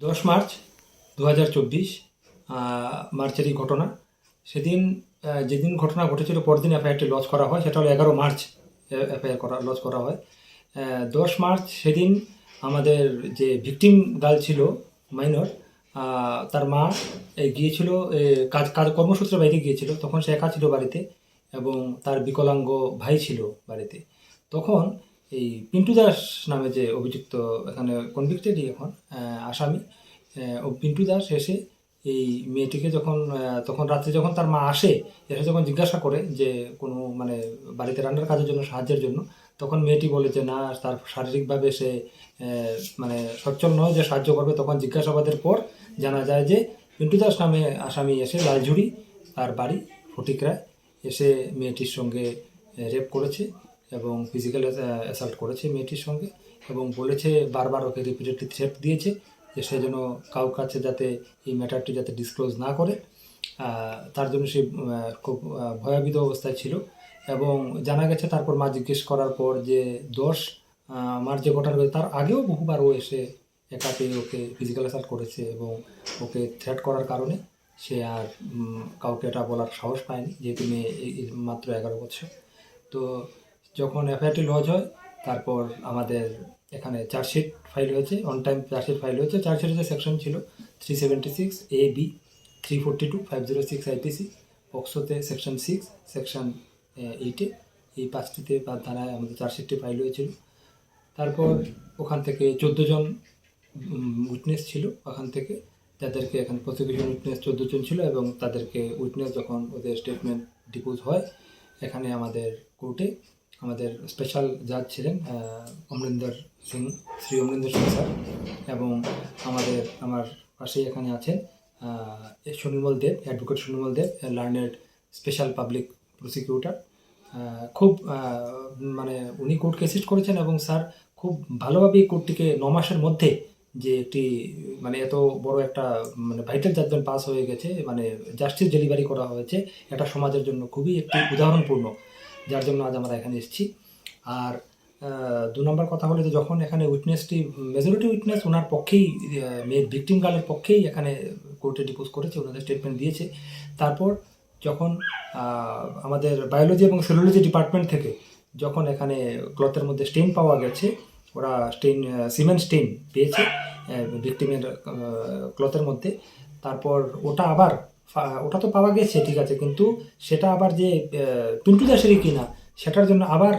দশ মার্চ দু হাজার চব্বিশ মার্চেরই ঘটনা। সেদিন যেদিন ঘটনা ঘটেছিল, পরদিন এফআইআরটি লঞ্চ করা হয়, সেটা হলো এগারো মার্চ এফআইআর করা লঞ্চ করা হয়। দশ মার্চ সেদিন আমাদের যে ভিকটিম গার্ল ছিল, মাইনর তার মা গিয়েছিল কাজ কাজ, কর্মসূত্রে বাইরে গিয়েছিল। তখন সে একা ছিল বাড়িতে এবং তার বিকলাঙ্গ ভাই ছিল বাড়িতে। তখন এই পিন্টু দাস নামে যে অভিযুক্ত এখানে কনভিক্টেডই এখন আসামি ও পিন্টু দাস এসে এই মেয়েটিকে যখন তখন রাত্রে যখন তার মা আসে, এসে যখন জিজ্ঞাসা করে যে কোনো মানে বাড়িতে রান্নার কাজের জন্য, সাহায্যের জন্য, তখন মেয়েটি বলে যে না, তার শারীরিকভাবে সে মানে সচ্ছল নয়, যে সাহায্য করবে, তখন জিজ্ঞাসাবাদের পর জানা যায় যে পিন্টু দাস নামে আসামি এসে লালঝুড়ি, তার বাড়ি ফটিকরায়, এসে মেয়েটির সঙ্গে রেপ করেছে। এবং ফিজিক্যাল অ্যাসাল্ট করেছে মেয়েটির সঙ্গে এবং বলেছে বারবার ওকে রিপিটেডলি থ্রেট দিয়েছে যে সে যেন কাউ কাছে যাতে এই ম্যাটারটি যাতে ডিসক্লোজ না করে। তার জন্য সে খুব ভয়াবিত অবস্থায় ছিল এবং জানা গেছে তারপর মা জিজ্ঞেস করার পর যে দশ মার্চ যে ঘটনা ঘটেছে তার আগেও বহুবার ও এসে একাতে ওকে ফিজিক্যাল অ্যাসাল্ট করেছে এবং ওকে থ্রেট করার কারণে সে আর কাউকে এটা বলার সাহস পায়নি যেহেতু মেয়ে মাত্র এগারো বছর। তো যখন এফআইআরটি লজ হয়, তারপর আমাদের এখানে চার্জশিট ফাইল হয়েছে অন টাইম চার্জশিট ফাইল হয়েছে চার্জশিটের যে সেকশন ছিল three seventy six A B three forty two five zero six IPC পক্সোতে section six section এইটে এই পাঁচটিতে বা ধারায় আমাদের চার্জশিটটি ফাইল হয়েছিল। তারপর ওখান থেকে চোদ্দ জন উইটনেস ছিল ওখান থেকে, যাদেরকে এখানে প্রসিকিউশন উইটনেস চোদ্দ জন ছিল এবং তাদেরকে উইটনেস যখন ওদের স্টেটমেন্ট ডিপোজ হয়, এখানে আমাদের কোর্টে আমাদের স্পেশাল জাজ ছিলেন অমরিন্দর সিং, শ্রী অমরিন্দর সিং স্যার এবং আমাদের, আমার পাশেই এখানে আছেন Sunirmal Deb advocate Sunirmal Deb learned special public prosecutor খুব মানে উনি কোর্টকে অ্যাসিস্ট করেছেন এবং স্যার খুব ভালোভাবে এই কোর্টটিকে ন মাসের মধ্যে যে একটি মানে এত বড় একটা মানে ভাইটাল জাজমেন্ট পাস হয়ে গেছে মানে জাস্টিস ডেলিভারি করা হয়েছে, এটা সমাজের জন্য খুবই একটি উদাহরণপূর্ণ। যার জন্য আজ আমরা এখানে এসেছি। আর দু নম্বর কথা হলো যে যখন এখানে উইটনেসটি মেজরিটি উইটনেস ওনার পক্ষেই মেয়ের ভিকটিম গার্লের পক্ষেই এখানে কোর্টে ডিপোজ করেছে ওনাদের স্টেটমেন্ট দিয়েছে। তারপর যখন আমাদের বায়োলজি এবং সেলুলজি ডিপার্টমেন্ট থেকে যখন এখানে ক্লথের মধ্যে স্টেইন পাওয়া গেছে, ওরা স্টেইন সিমেন্ট স্টেইন পেয়েছে ভিকটিমের ক্লথের মধ্যে। তারপর ওটা আবার ওটা তো পাওয়া গেছে, ঠিক আছে, কিন্তু সেটা আবার যে পিন্টু দাসেরই কিনা, সেটার জন্য আবার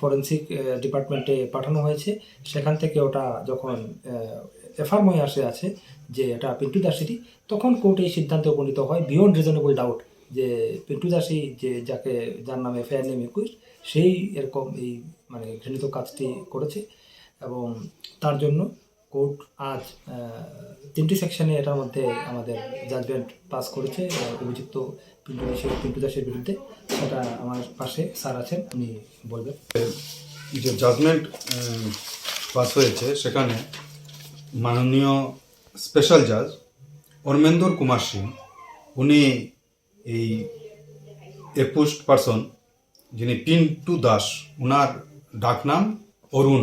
ফরেন্সিক ডিপার্টমেন্টে পাঠানো হয়েছে। সেখান থেকে ওটা যখন এফআর হয়ে আসে আছে যে এটা পিন্টু দাসেরই তখন কোর্ট এই সিদ্ধান্তে উপনীত হয় বিয়ন্ড রিজনেবল ডাউট যে পিন্টু দাসী যে যাকে, যার নামে ফেয়ার নেম একুশ সেই এরকম এই মানে ঘৃণিত কাজটি করেছে, এবং তার জন্য কোর্ট আজ তিনটি সেকশনে এটার মধ্যে আমাদের জাজমেন্ট পাস করেছে অভিযুক্ত পিন্টু দাসের পিন্টু দাসের বিরুদ্ধে। সেটা আমার পাশে স্যার আছেন, উনি বলবেন। যে জাজমেন্ট পাস হয়েছে, সেখানে মাননীয় স্পেশাল জাজ অরমেন্দর কুমার সিং, উনি এই এপুস্ট পারসন যিনি পিন্টু দাস ওনার ডাকনাম অরুণ।